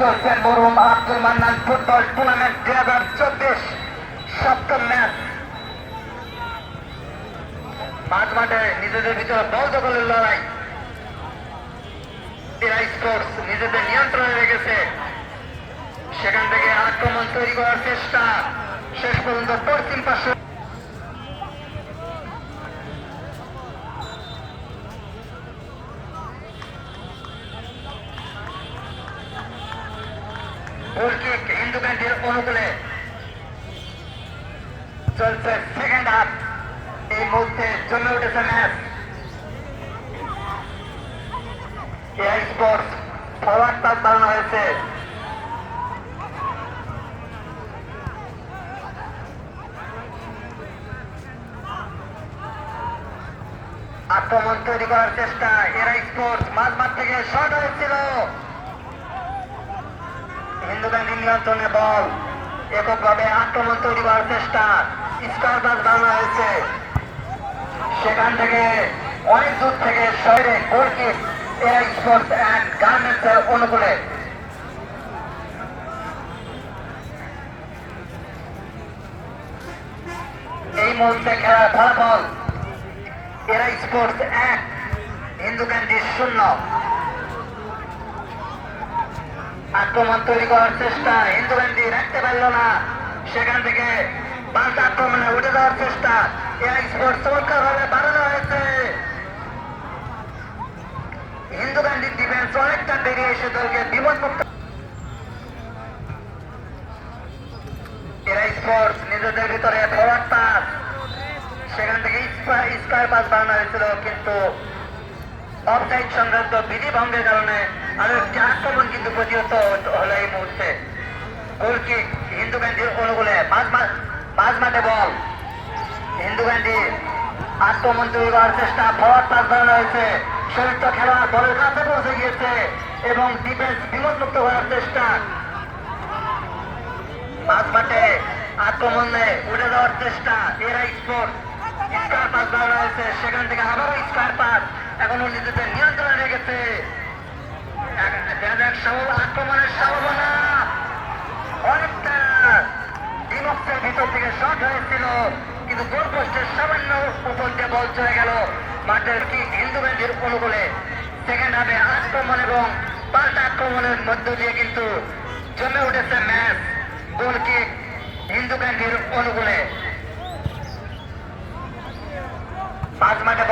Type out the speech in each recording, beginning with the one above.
চলছে মরুম Abdul Mannan football tournament দুই হাজার চব্বিশ সপ্তম ম্যাচ। মাঝ মাঠে নিজেদের ভিতরে বল দখলের লড়াই। স্পোর্টস নিজেদের নিয়ন্ত্রণে রেখেছে। সেখান থেকে আক্রমণ তৈরি করার চেষ্টা। শেষ পর্যন্ত পশ্চিম পাশে গোলকিক হিন্দু ব্যান্ডের অনুকূলে চলছে সেকেন্ড হাফ এই মুহূর্তে জমে উঠেছে ম্যাচ আক্রমণ তৈরি করার চেষ্টা এরা স্পোর্টস মাঝ মাঠ থেকে শট হয়েছিল। হিন্দু ব্যাংকের নিয়ন্ত্রণে বল। এককভাবে আক্রমণ তৈরি করার চেষ্টা স্কোয়ার বাস বানানো হয়েছে। সেখান থেকে অনেক দূর থেকে শহরে গোলকিক এয়ার স্পোর্টস অ্যান্ড গার্মেন্টসের অনুকূলে। এই মুহূর্তে খেলার ফলাফল, এরা স্পোর্টস এক হিন্দু ক্যান্ডি শূন্য আক্রমণ তৈরি করার চেষ্টা হিন্দু ব্যান্ডি রাখতে পারল না। সেখান থেকে পাল্টা আক্রমণে উঠে যাওয়ার চেষ্টা। এয়ার স্পোর্ট চমৎকার ভাবে বাড়ানো হয়েছে। হিন্দু ব্যান্ডির ডিফেন্স অনেকটা বেরিয়ে এসে দলকে বিপদ মুক্ত নিজেদের ভিতরে ফরওয়ার্ড পাস সেখান থেকে স্কোয়ার পাস বানানো হয়েছিল, কিন্তু অফসাইড সংক্রান্ত বিধি ভঙ্গের কারণে আরও একটি আক্রমণ কিন্তু প্রতিহত হলো এই মুহূর্তে। গোলকিক হিন্দু ব্যান্ডির অনুকূলে। পাঁচ মাঠে বল। হিন্দু ব্যান্ডি আক্রমণ তৈরি করার চেষ্টা ফরওয়ার্ড পাস বানানো হয়েছে। শরীর খেলোয়াড় বলের কাছে পৌঁছে গিয়েছে এবং ডিফেন্স বিপদমুক্ত করার চেষ্টা। মাঝ মাঠে আক্রমণে উঠে যাওয়ার চেষ্টা এরা স্পোর্ট স্কার পাস বানানো হয়েছে। সেখান থেকে আবারও স্কার পাস। এখনও নিজেদের নিয়ন্ত্রণে রেখেছে আক্রমণের সম্ভাবনা অনেকটা ডিমক্সের ভিতর থেকে শট হয়েছিল, কিন্তু গোল পোস্টের সামান্য উপর দিয়ে বল চলে গেল মাঠের কি হিন্দু ব্যান্ডের অনুকূলে। সেকেন্ড হাফে আক্রমণ এবং পাল্টা আক্রমণের মধ্য দিয়ে কিন্তু জমে উঠেছে ম্যাচ গোল কিক হিন্দু ব্যান্ডের অনুকূলে। পাঁচ মাঠে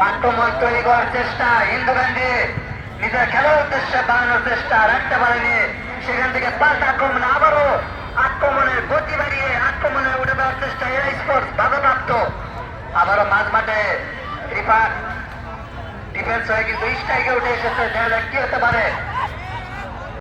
আক্রমণ তৈরি করার চেষ্টা, হিন্দু গান্ধী নিজের খেলার উদ্দেশ্যে বানানোর চেষ্টা, রাখতে পারেনি। সেখান থেকে পাল্টা আক্রমণ, আবারও আক্রমণের গতি বাড়িয়ে আক্রমণে উঠে দেওয়ার চেষ্টা এরা স্পোর্টস, বাধাপ্রাপ্ত। আবারও মাঝ মাঠে ডিফেন্স হয়ে কিন্তু স্ট্রাইকে উঠে এসেছে, দেখা যাক কি হতে পারে।